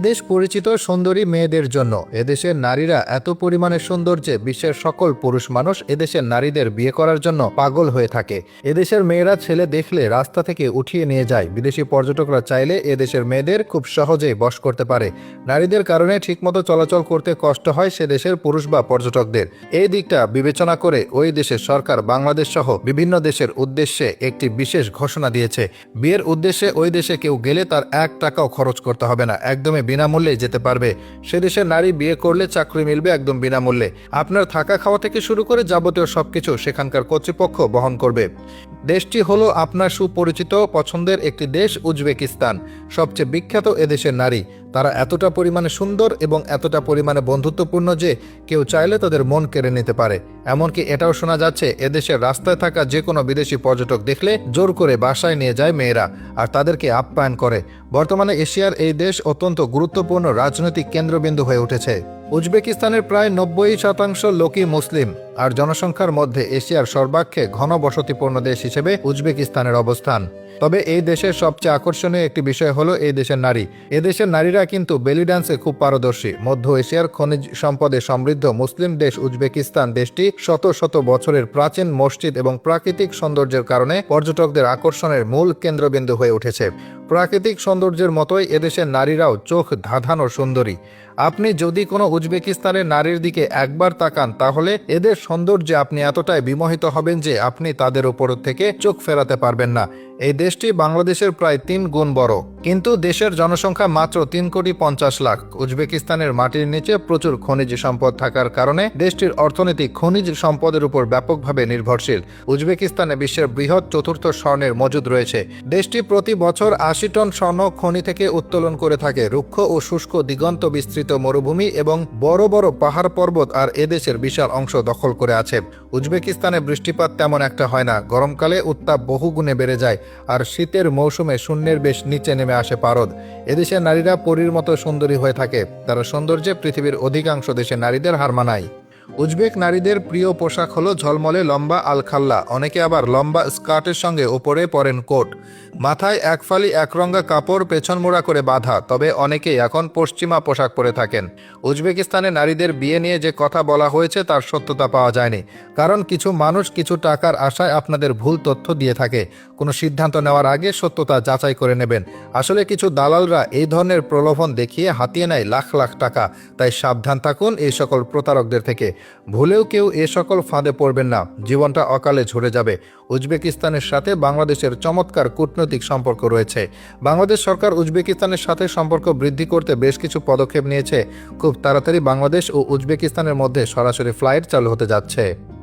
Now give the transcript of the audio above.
এদেশ পরিচিত সুন্দরী মেয়েদের জন্য। এদেশের নারীরা এত পরিমাণে সুন্দর যে বিশ্বের সকল পুরুষ মানুষ এদেশের নারীদের বিয়ে করার জন্য পাগল হয়ে থাকে। এদেশের মেয়েরা ছেলে দেখলে রাস্তা থেকে উঠিয়ে নিয়ে যায়। বিদেশি পর্যটকরা চাইলে এদেশের মেয়েদের খুব সহজেই বশ করতে পারে। নারীদের কারণে ঠিকমতো চলাচল করতে কষ্ট হয় সে দেশের পুরুষ বা পর্যটকদের। এই দিকটা বিবেচনা করে ওই দেশের সরকার বাংলাদেশ সহ বিভিন্ন দেশের উদ্দেশ্যে একটি বিশেষ ঘোষণা দিয়েছে। বিয়ের উদ্দেশ্যে ওই দেশে কেউ গেলে তার এক টাকাও খরচ করতে হবে না। একদমই বিনামূল্যে যেতে পারবে। সে দেশের নারী বিয়ে করলে চাকরি মিলবে একদম বিনামূল্যে। আপনার থাকা খাওয়া থেকে শুরু করে যাবতীয় সবকিছু সেখানকার কর্তৃপক্ষ বহন করবে। দেশটি হলো আপনার সুপরিচিত পছন্দের একটি দেশ, উজবেকিস্তান। সবচেয়ে বিখ্যাত এদেশের নারী। তারা এতটা পরিমাণে সুন্দর এবং এতটা পরিমাণে বন্ধুত্বপূর্ণ যে কেউ চাইলে তাদের মন কেড়ে নিতে পারে। এমনকি এটাও শোনা যাচ্ছে, এদেশের রাস্তায় থাকা যে কোনো বিদেশি পর্যটক দেখলে জোর করে বাসায় নিয়ে যায় মেয়েরা আর তাদেরকে আপ্যায়ন করে। বর্তমানে এশিয়ার এই দেশ অত্যন্ত গুরুত্বপূর্ণ রাজনৈতিক কেন্দ্রবিন্দু হয়ে উঠেছে। উজবেকিস্তানের প্রায় নব্বই শতাংশ লোকই মুসলিম আর জনসংখ্যার মধ্যে এশিয়ার সর্বাক্ষে ঘন বসতিপূর্ণ দেশ হিসেবে উজবেকিস্তানের অবস্থান। তবে এই দেশের সবচেয়ে আকর্ষণীয় একটি বিষয় হলো এই দেশের নারী। এদেশের নারীরা কিন্তু বেলি ডান্সে খুব পারদর্শী। মধ্য এশিয়ার খনিজ সম্পদে সমৃদ্ধ মুসলিম দেশ উজবেকিস্তান দেশটি শত শত বছরের প্রাচীন মসজিদ এবং প্রাকৃতিক সৌন্দর্যের কারণে পর্যটকদের আকর্ষণের মূল কেন্দ্রবিন্দু হয়ে উঠেছে। প্রাকৃতিক সৌন্দর্যের মতোই এদেশের নারীরাও চোখ ধাঁধানো সুন্দরী। আপনি যদি কোনো উজবেকিস্তানের নারীর দিকে একবার তাকান, তাহলে এদের সৌন্দর্যে আপনি এতটাই বিমোহিত হবেন যে আপনি তাদের উপর থেকে চোখ ফেরাতে পারবেন না। এই দেশটি বাংলাদেশের প্রায় তিন গুণ বড়। কিন্তু দেশের জনসংখ্যা মাত্র তিন কোটি পঞ্চাশ লাখ। উজবেকিস্তানের মাটির নিচে প্রচুর খনিজ সম্পদ থাকার কারণে দেশটির অর্থনীতি খনিজ সম্পদের উপর ব্যাপকভাবে নির্ভরশীল। উজবেকিস্তানে বিশ্বের বৃহৎ চতুর্থ স্বর্ণের মজুদ রয়েছে। দেশটি প্রতি বছর আশি টন স্বর্ণ খনি থেকে উত্তোলন করে থাকে। রুক্ষ ও শুষ্ক দিগন্ত বিস্তৃত মরুভূমি এবং বড় বড় পাহাড় পর্বত আর এদেশের বিশাল অংশ দখল করে আছে। উজবেকিস্তানে বৃষ্টিপাত তেমন একটা হয় না। গরমকালে উত্তাপ বহুগুণে বেড়ে যায়। আর শীতের মৌসুমে শূন্যের বেশ নিচে নেমে আসে পারদ। এদেশের নারীরা পরীর মতো সুন্দরী হয়ে থাকে। তারা সৌন্দর্যে পৃথিবীর অধিকাংশ দেশে নারীদের হার মানায়। উজবেক নারীদের প্রিয় পোশাক হলো ঝলমলে লম্বা আলখাল্লা, অনেকে আবার লম্বা স্কার্টের সঙ্গে ওপরে পরেন কোট। মাথায় এক ফালি একরঙ্গা কাপড় পেছন মোড়া করে বাঁধা, তবে অনেকেই এখন পশ্চিমা পোশাক পরে থাকেন। উজবেকিস্তানে নারীদের বিয়ে নিয়ে যে কথা বলা হয়েছে, তার সত্যতা পাওয়া যায়নি। কারণ কিছু মানুষ কিছু টাকার আশায় আপনাদের ভুল তথ্য দিয়ে থাকে। কোনো সিদ্ধান্ত নেওয়ার আগে সত্যতা যাচাই করে নেবেন। আসলে কিছু দালালরা এই ধরনের প্রলোভন দেখিয়ে হাতিয়ে নেয় লাখ লাখ টাকা। তাই সাবধান থাকুন এই সকল প্রতারকদের ভুলেও কেউ এ সকল ফাঁদে পড়বেন না। জীবনটা অকালে ঝরে যাবে। উজবেকিস্তানের সাথে বাংলাদেশের চমৎকার কূটনৈতিক সম্পর্ক রয়েছে। বাংলাদেশ সরকার উজবেকিস্তানের সাথে সম্পর্ক বৃদ্ধি করতে বেশ কিছু পদক্ষেপ নিয়েছে। খুব তাড়াতাড়ি বাংলাদেশ ও উজবেকিস্তানের মধ্যে সরাসরি ফ্লাইট চালু হতে যাচ্ছে।